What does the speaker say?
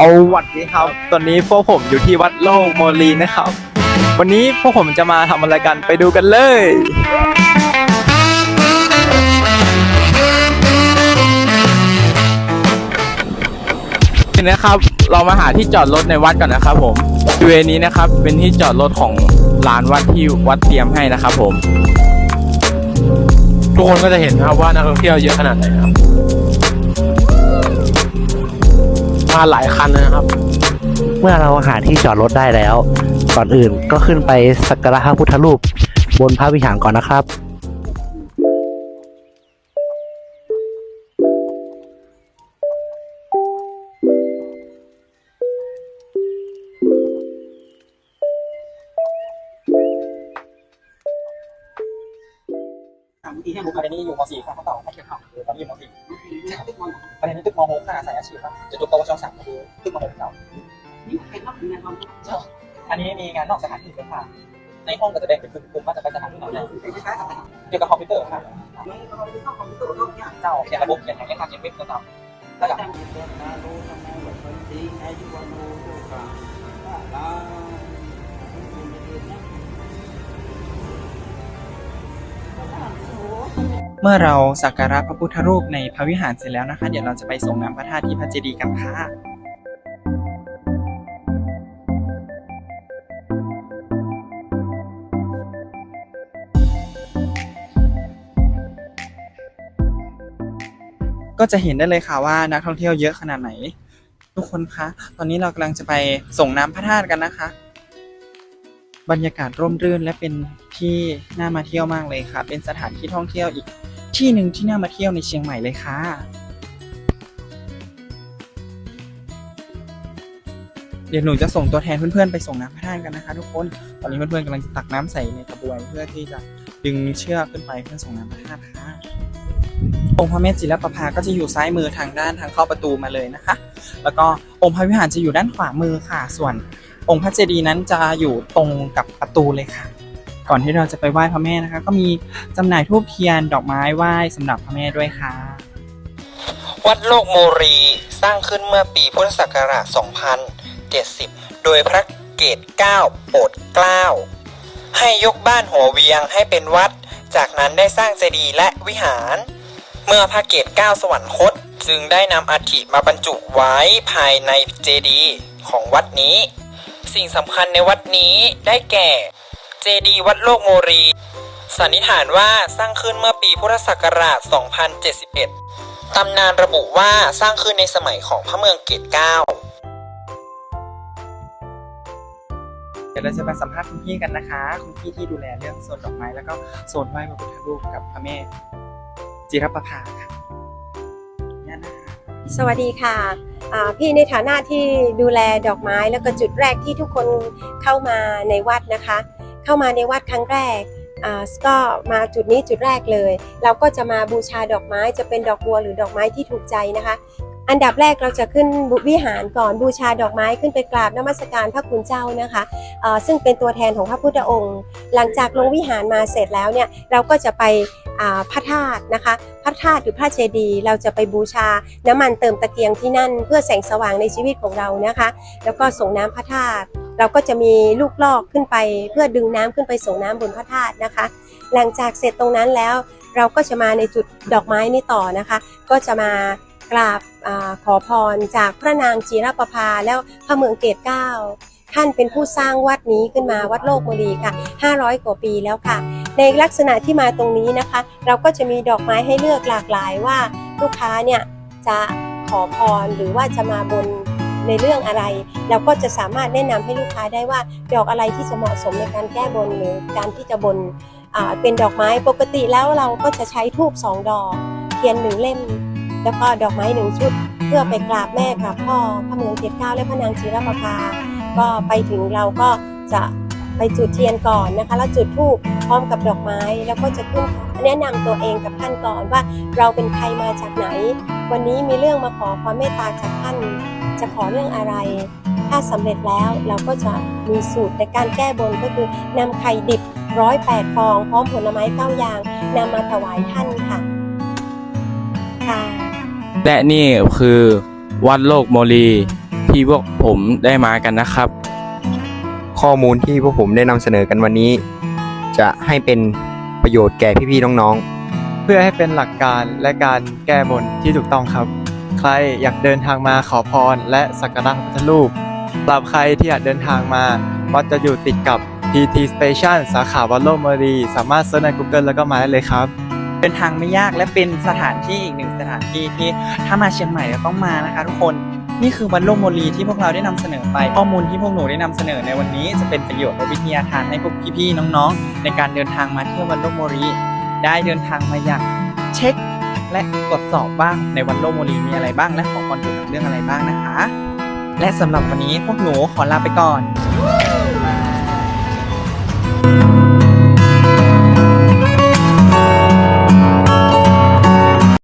เอาวัดนี้ครับ ตอนนี้พวกผมอยู่ที่วัดโลกโมลีนะครับ วันนี้พวกผมจะมาทำอะไรกันไปดูกันเลย นี่นะครับเรามาหาที่จอดรถในวัดก่อนนะครับผมบริเวณนี้นะครับเป็นที่จอดรถของลานวัดที่วัดเตรียมให้นะครับผม ทุกคนก็จะเห็นนะครับว่านักท่องเที่ยวเยอะขนาดไหนครับ มาหลายคันนะครับ เมื่อเราหาที่จอดรถได้แล้ว ก่อนอื่นก็ขึ้นไปสักการะพระพุทธรูป บนพระวิหารก่อนนะครับ ที่ให้บุคคลนี้อยู่ม .4 ครับเขาต่อเขาเขียนข่าวตอนนี้อยู่ม .4 ประเด็นนี้ตึกม .6 ค่ะสายอาชีพครับจะจบปวช3คือตึกม .6 เก่าอันนี้มีงานนอกสถานที่ด้วยค่ะ ในห้องก็จะแบ่งเป็นกลุ่มๆว่าจะไปสถานที่ไหนเกี่ยวกับคอมพิวเตอร์ค่ะเจ้าเขียนระบบเขียนอย่างเงี้ยค่ะเขียนเว็บนะครับแล้วอ มื่อเราสักการะพระพุทธรูปในพระวิหารเสร็จแล้วนะคะ เดี๋ยวเราจะไปส่งน้ำพระธาตุที่พระเจดีย์กันค่ะก็จะเห็นได้เลยค่ะว่านักท่องเที่ยวเยอะขนาดไหน ทุกคนคะตอนนี้เรากำลังจะไปส่งน้ำพระธาตุกันนะคะ บรรยากาศร่มรื่นและเป็นที่น่ามาเที่ยวมากเลยค่ะ เป็นสถานที่ท่องเที่ยวอีก ที่หนึ่งที่น่ามาเที่ยวในเชียงใหม่เลยค่ะเดี๋ยวหนูจะส่งตัวแทนเพื่อนๆไปส่งน้ำพระธาตุกันนะคะ ทุกคน ตอนนี้เพื่อนๆกำลังจะตักน้ำใส่ในกระบวยเพื่อที่จะดึงเชือกขึ้นไปเพื่อส่งน้ำพระธาตุค่ะองค์พระแม่จิรประภาก็จะอยู่ซ้ายมือทางด้านทางเข้าประตูมาเลยนะคะ แล้วก็องค์พระวิหารจะอยู่ด้านขวามือค่ะ ส่วนองค์พระเจดีย์นั้นจะอยู่ตรงกับประตูเลยค่ะ ก่อนที่เราจะไปไหว้พระแม่นะคะ ก็มีจำหน่ายทูบเทียนดอกไม้ไหว้สำหรับพระแม่ด้วยค่ะ วัดโลกโมรีสร้างขึ้นเมื่อปีพุทธศักราช 2070 โดยพระเกตเก้าโปรดเกล้าให้ยกบ้านหัวเวียงให้เป็นวัด จากนั้นได้สร้างเจดีย์และวิหาร เมื่อพระเกตเก้าสวรรคต จึงได้นำอัฐิมาบรรจุไว้ภายในเจดีย์ของวัดนี้ สิ่งสำคัญในวัดนี้ได้แก่ จดีย์วัดโลกโมรี สันนิษฐานว่าสร้างขึ้นเมื่อปีพุทธศักราช 2071 ตำนานระบุว่าสร้างขึ้นในสมัยของพระเมืองเกตเก้าเดี๋ยวเราจะมาสัมภาษณ์คุณพี่กันนะคะ คุณพี่ที่ดูแลเรื่องโซนดอกไม้แล้วก็โซนไหว้พระพุทธรูปกับพระแม่จิรประภาค่ะเนี่ยนะคะสวัสดีค่ะอ่าพี่ในฐานะที่ดูแลดอกไม้แล้วก็จุดแรกที่ทุกคนเข้ามาในวัดนะคะ เข้ามาในวัดครั้งแรกก็มาจุดนี้จุดแรกเลย เราก็จะมาบูชาดอกไม้จะเป็นดอกบัวหรือดอกไม้ที่ถูกใจนะคะ อันดับแรกเราจะขึ้นบุวิหารก่อนบูชาดอกไม้ขึ้นไปกราบนมัสการพระคุณเจ้านะคะซึ่งเป็นตัวแทนของพระพุทธองค์ หลังจากลงวิหารมาเสร็จแล้วเนี่ยเราก็จะไปอ่าพระธาตุนะคะ พระธาตุหรือพระเจดีย์เราจะไปบูชาน้ำมันเติมตะเกียงที่นั่น เพื่อแสงสว่างในชีวิตของเรานะคะ แล้วก็ส่งน้ำพระธาตุ เราก็จะมีลูกลอกขึ้นไปเพื่อดึงน้ำขึ้นไปส่งน้ำบนพระธาตุนะคะ หลังจากเสร็จตรงนั้นแล้ว เราก็จะมาในจุดดอกไม้นี้ต่อนะคะ ก็จะมากราบอขอพรจากพระนางจีรประภาแล้วพระเมืองเกตเก้าท่านเป็นผู้สร้างวัดนี้ขึ้นมาวัดโลกโมลีค่ะ 500 กว่าปีแล้วค่ะ ในลักษณะที่มาตรงนี้นะคะ เราก็จะมีดอกไม้ให้เลือกหลากหลายว่าลูกค้าเนี่ยจะขอพรหรือว่าจะมาบน ในเรื่องอะไร เราก็จะสามารถแนะนำให้ลูกค้าได้ว่าดอกอะไรที่จะเหมาะสมในการแก้บนหรือการที่จะบนเป็นดอกไม้ปกติแล้วเราก็จะใช้ทูบสองดอก เทียนหนึ่งเล่ม แล้วก็ดอกไม้หนึ่งชุด เพื่อไปกราบแม่กราบพ่อพระเมืองเกศเก้าและพระนางจีรประภาก็ไปถึงเราก็จะ ไปจุดเทียนก่อนนะคะ แล้วจุดธูปพร้อมกับดอกไม้ แล้วก็จะขึ้นแนะนำตัวเองกับท่านก่อนว่าเราเป็นใครมาจากไหน วันนี้มีเรื่องมาขอความเมตตาจากท่าน จะขอเรื่องอะไร ถ้าสำเร็จแล้วเราก็จะมีสูตรในการแก้บนก็คือนำไข่ดิบร้อยแปดฟองพร้อมผลไม้เก้าอย่างนำมาถวายท่านค่ะค่ะและนี่คือวัดโลกโมลีที่พวกผมได้มากันนะครับ ข้อมูลที่พวกผมได้นำเสนอกันวันนี้ จะให้เป็นประโยชน์แก่พี่ๆน้องๆ เพื่อให้เป็นหลักการและการแก้บนที่ถูกต้องครับ ใครอยากเดินทางมาขอพร และสักการะพระพุทธรูปสำหรับใครที่อยากเดินทางมาวัดจะอยู่ติดกับ PT Station สาขาวัดโลกมรีสามารถเซิร์ชใน Google แล้วก็มาได้เลยครับเดินทางไม่ยากและเป็นสถานที่อีกหนึ่งสถานที่ที่ถ้ามาเชียงใหม่จะต้องมานะคะทุกคน นี่คือวัดโลกโมลีที่พวกเราได้นำเสนอไป ข้อมูลที่พวกหนูได้นำเสนอในวันนี้จะเป็นประโยชน์และวิทยาทานให้พวกพี่ๆน้องๆ ในการเดินทางมาเที่ยววัดโลกโมลีได้เดินทางมาอย่างเช็ค และตรวจสอบบ้างในวันโลกโมลีมีอะไรบ้าง และขอพรเกี่ยวกับเรื่องอะไรบ้างนะคะ และสำหรับวันนี้พวกหนูขอลาไปก่อน